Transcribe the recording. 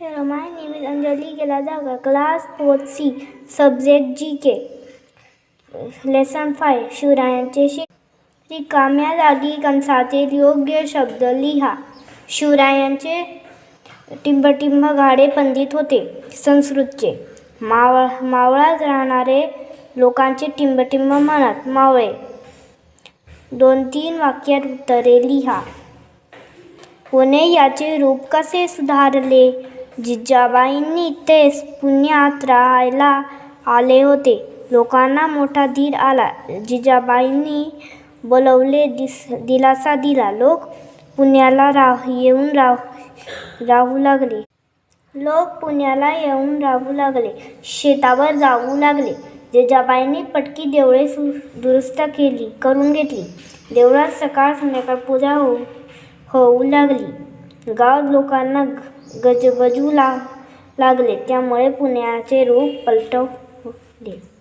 My name is Anjali Geladaga, class 4th C, subject GK. Lesson 5 शिवरायांचे शिक रिकाम्या जागी कंसातील योग्य शब्द लिहा. शिवरायांचे टिंबटिंब गाडे पंडित होते. संस्कृतचे. मावळ मावळात राहणारे लोकांचे टिंबटिंब म्हणत मावळे. दोन तीन वाक्यात उत्तरे लिहा. पुणे याचे रूप कसे सुधारले? जिजाबाईंनी तेच पुण्यात राहायला आले होते. लोकांना मोठा धीर आला. जिजाबाईंनी बोलवले दिस दिलासा दिला. लोक पुण्याला राह येऊन राह राहू लागले. लोक पुण्याला येऊन राहू लागले. शेतावर जाऊ लागले. जिजाबाईंनी पटकी देवळे सु दुरुस्त केली करून घेतली. देवळात सकाळ संध्याकाळ पूजा होऊ होऊ लागली. गाव लोकांना गजबजू ला लागले. त्यामुळे पुण्याचे रूप पलटवले.